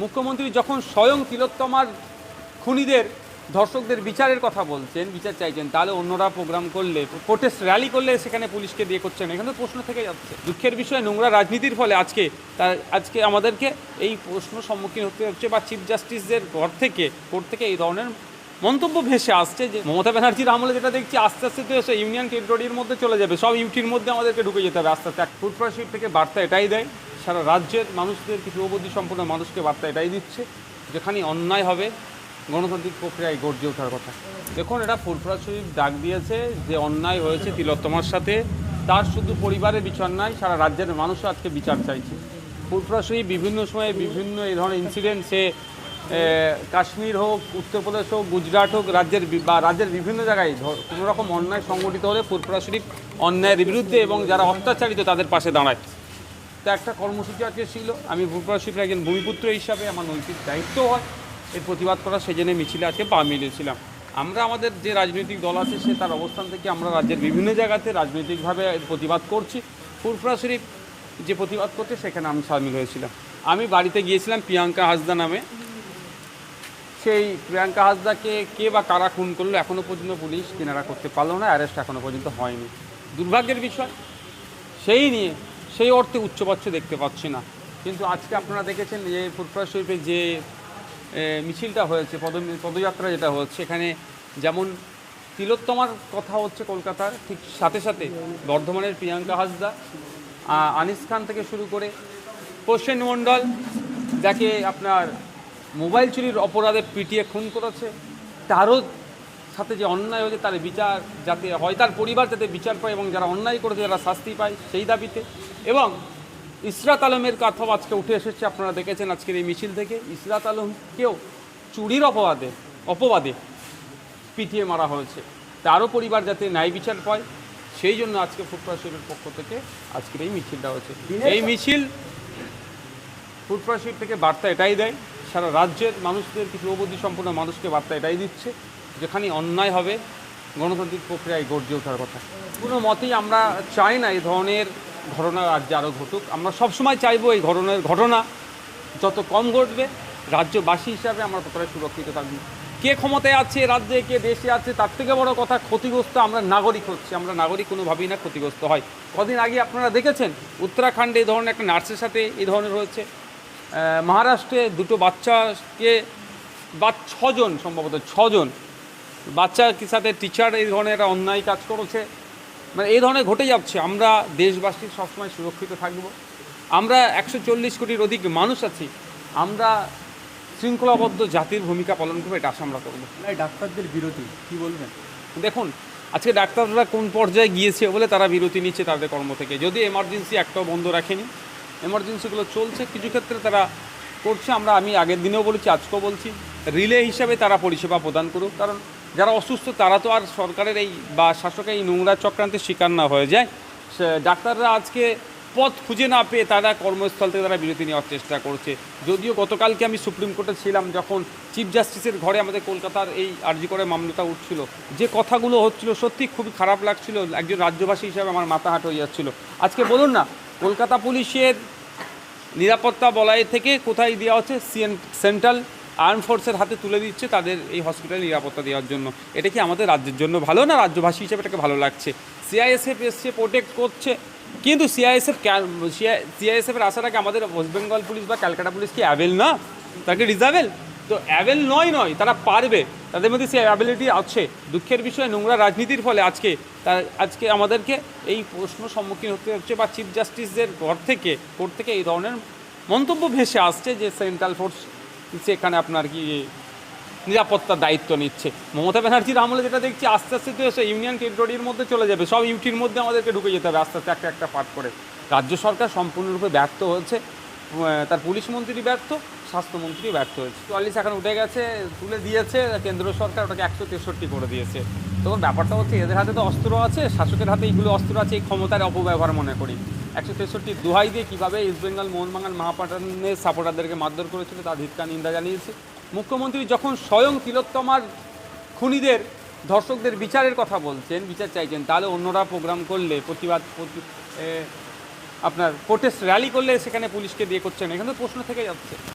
মুখ্যমন্ত্রী যখন স্বয়ং তিলোত্তমার খুনিদের, ধর্ষকদের বিচারের কথা বলছেন, বিচার চাইছেন, তাহলে অন্যরা প্রোগ্রাম করলে প্রোটেস্ট র্যালি করলে সেখানে পুলিশকে দিয়ে করছেন, এখানে তো প্রশ্ন থেকে যাচ্ছে। দুঃখের বিষয়, নোংরা রাজনীতির ফলে আজকে তার আজকে আমাদেরকে এই প্রশ্ন সম্মুখীন হতে হচ্ছে বা চিফ জাস্টিসদের ঘর থেকে, কোর্ট থেকে এই ধরনের মন্তব্য ভেসে আসছে যে, মমতা ব্যানার্জির আমলে যেটা দেখছি, আস্তে আস্তে তো এসে ইউনিয়ন টেরিটরির মধ্যে চলে যাবে, সব ইউটির মধ্যে আমাদেরকে ঢুকে যেতে হবে, আস্তে আস্তে প্রসিড থেকে বার্তা এটাই দেয়। সারা রাজ্যের মানুষদের কিছু অবধি সম্পূর্ণ মানুষকে বার্তা এটাই দিচ্ছে, যেখানে অন্যায় হবে, গণতান্ত্রিক প্রক্রিয়ায় গর্জে ওঠার কথা। দেখুন, এটা ফুরফুরা শরীফ ডাক দিয়েছে যে অন্যায় হয়েছে তিলোত্তমার সাথে। তার শুধু পরিবারের বিচার নয় সারা রাজ্যের মানুষও আজকে বিচার চাইছে। ফুরফুরা শরীফ বিভিন্ন সময়ে বিভিন্ন এই ধরনের ইনসিডেন্ট সে কাশ্মীর হোক উত্তরপ্রদেশ হোক, গুজরাট হোক, রাজ্যের বা রাজ্যের বিভিন্ন জায়গায় কোনো রকম অন্যায় সংগঠিত হলে ফুরফুরা শরীফ অন্যায়ের বিরুদ্ধে এবং যারা অত্যাচারিত তাদের পাশে দাঁড়ায়। তো একটা কর্মসূচি আজকে ছিল। আমি শরীফের একজন ভূমিপুত্র হিসাবে আমার নৈতিক দায়িত্ব হয়। এর প্রতিবাদ করা সেই জন্য মিছিলে আজকে পা মিলিয়েছিলাম আমরা আমাদের যে রাজনৈতিক দল আছে, সে তার অবস্থান থেকে আমরা রাজ্যের বিভিন্ন জায়গাতে রাজনৈতিকভাবে প্রতিবাদ করছি। ফুরফুরা শরীফ যে প্রতিবাদ করছে সেখানে আমি সামিল হয়েছিলাম। আমি বাড়িতে গিয়েছিলাম প্রিয়াঙ্কা হাসদা নামে। সেই প্রিয়াঙ্কা হাসদাকে কে বা কারা খুন করল এখনও পর্যন্ত পুলিশ কিনারা করতে পারল না, অ্যারেস্ট এখনও পর্যন্ত হয়নি। দুর্ভাগ্যের বিষয়, সেই নিয়ে সেই অর্থে উচ্চবাচ্য দেখতে পাচ্ছি না। কিন্তু আজকে আপনারা দেখেছেন যে ফুরফুরা শরীফে যে মিছিলটা হয়েছে, পদ, পদযাত্রা যেটা হচ্ছে, এখানে যেমন তিলোত্তমার কথা হচ্ছে কলকাতার, ঠিক সাথে সাথে বর্ধমানের প্রিয়াঙ্কা হাসদা আনিস খান থেকে শুরু করে প্রসেন মণ্ডল, যাকে আপনার মোবাইল চুরির অপরাধে পিটিয়ে খুন করেছে, তারও সাথে যে অন্যায় হয়েছে তার বিচার যাতে হয় তার পরিবার যাতে বিচার পায় এবং যারা অন্যায় করেছে যারা শাস্তি পায় সেই দাবিতে। এবং ইসরাত আলমের কথাও আজকে উঠে এসেছে আপনারা দেখেছেন আজকের এই মিছিল থেকে। ইসরাত আলমকেও চুরির অপবাদে অপবাদে পিটিয়ে মারা হয়েছে। তারও পরিবার যাতে ন্যায় বিচার পায় সেই জন্য আজকে ফুটপাথ শরীফের পক্ষ থেকে আজকের এই মিছিলটা হয়েছে। এই মিছিল ফুটপাথ শরীফ থেকে বার্তা এটাই দেয় সারা রাজ্যের মানুষদের কিছু অবধি সম্পূর্ণ মানুষকে বার্তা এটাই দিচ্ছে। যেখানে অন্যায় হবে, গণতান্ত্রিক প্রক্রিয়ায় গর্জে ওঠার কথা। কোনো মতেই আমরা চাই না এই ধরনের ঘটনা রাজ্যে আরও ঘটুক। আমরা সবসময় চাইব এই ধরনের ঘটনা যত কম ঘটবে, রাজ্যবাসী হিসাবে আমরা ততটাই সুরক্ষিত থাকব। কে ক্ষমতায় আছে রাজ্যে, কে দেশে আছে, তার থেকে বড় কথা ক্ষতিগ্রস্ত আমরা নাগরিক হচ্ছে। আমরা নাগরিক কোনোভাবেই না ক্ষতিগ্রস্ত হয়। কদিন আগে আপনারা দেখেছেন, উত্তরাখণ্ডে এই ধরনের একটা নার্সের সাথে এই ধরনের হয়েছে। মহারাষ্ট্রে দুটো বাচ্চাকে বা ছজন, সম্ভবত ছজন বাচ্চার সাথে টিচার এই ধরনের একটা অন্যায় কাজ করেছে? মানে এই ধরনের ঘটে যাচ্ছে। আমরা দেশবাসী সবসময় সুরক্ষিত থাকব। আমরা একশো চল্লিশ কোটির অধিক মানুষ আছি। আমরা শৃঙ্খলাবদ্ধ জাতির ভূমিকা পালন করব এটা আশা আমরা করব। ডাক্তারদের বিরতি কি বলবেন? দেখুন আজকে ডাক্তাররা কোন পর্যায়ে গিয়েছে বলে তারা বিরতি নিচ্ছে তাদের কর্ম থেকে। যদি এমার্জেন্সি একটাও বন্ধ রাখেনি এমার্জেন্সিগুলো চলছে কিছু ক্ষেত্রে তারা করছে। আমরা আমি আগের দিনেও বলেছি আজকেও বলছি। রিলে হিসাবে তারা পরিষেবা প্রদান করুক। কারণ যারা অসুস্থ, তারা তো আর সরকারের এই বা শাসকের এই নোংরা চক্রান্তের শিকার না হয়ে যায়। ডাক্তাররা আজকে পথ খুঁজে না পেয়ে তারা কর্মস্থল থেকে তারা বিরতি নেওয়ার চেষ্টা করছে। যদিও গতকালকে আমি সুপ্রিম কোর্টে ছিলাম, যখন চিফ জাস্টিসের ঘরে আমাদের কলকাতার এই আর্জি করে মামলাটা উঠছিল। যে কথাগুলো হচ্ছিল সত্যি খুবই খারাপ লাগছিল, একজন রাজ্যবাসী হিসাবে আমার মাথা হাট হয়ে যাচ্ছিল। আজকে বলুন না, কলকাতা পুলিশের নিরাপত্তা বলয় থেকে কোথায় দেওয়া হচ্ছে? সিএন সেন্ট্রাল আর্ম ফোর্সের হাতে তুলে দিচ্ছে তাদের এই হসপিটালে নিরাপত্তা দেওয়ার জন্য। এটা কি আমাদের রাজ্যের জন্য ভালো না রাজ্যবাসী হিসেবে এটাকে ভালো লাগছে? সিআইএসএফ এসছে প্রোটেক্ট করছে। কিন্তু সিআইএসএফ সিআইএসএফের আগে আমাদের ওয়েস্ট বেঙ্গল পুলিশ বা ক্যালকাটা পুলিশ কি অ্যাভেল না? তাকে রিজার্ভেল তো অ্যাভেল নয় নয়, তারা পারবে। তাদের মধ্যে সেই অ্যাবিলিটি আছে। দুঃখের বিষয়ে, নোংরা রাজনীতির ফলে আজকে তার আজকে আমাদেরকে এই প্রশ্ন সম্মুখীন হতে হচ্ছে বা চিফ জাস্টিসদের ঘর থেকে কোর্ট থেকে এই ধরনের মন্তব্য ভেসে আসছে যে সেন্ট্রাল ফোর্স সেখানে আপনার কি নিরাপত্তার দায়িত্ব নিচ্ছে? মমতা ব্যানার্জির আমলে যেটা দেখছি, আস্তে আস্তে তো এসে ইউনিয়ন টেরিটরির মধ্যে চলে যাবে। সব ইউটির মধ্যে আমাদেরকে ঢুকে যেতে হবে, আস্তে আস্তে একটা একটা পার্ট করে। রাজ্য সরকার সম্পূর্ণরূপে ব্যর্থ হয়েছে। তার পুলিশ মন্ত্রী ব্যর্থ স্বাস্থ্যমন্ত্রী ব্যর্থ হয়েছে। চুয়াল্লিশ এখন উঠে গেছে, তুলে দিয়েছে, কেন্দ্র সরকার ওটাকে একশো তেষট্টি করে দিয়েছে। তখন ব্যাপারটা হচ্ছে, এদের হাতে তো অস্ত্র আছে, শাসকের হাতে এইগুলো অস্ত্র আছে, এই ক্ষমতার অপব্যবহার মনে করি। একশো তেষট্টি দুহাই দিয়ে কীভাবে ইস্টবেঙ্গল মোহনবাগান মহাপাটানের সাপোর্টারদেরকে মারধর করেছিল তা ধিক্কার, নিন্দা জানিয়েছে। মুখ্যমন্ত্রী যখন স্বয়ং তিলোত্তমার খুনিদের, ধর্ষকদের বিচারের কথা বলছেন, বিচার চাইছেন, তাহলে অন্যরা প্রোগ্রাম করলে, প্রতিবাদ, প্রতি- আপনার প্রোটেস্ট র্যালি করলে সেখানে পুলিশকে দিয়ে করছেন, এখানে প্রশ্ন থেকে যাচ্ছে।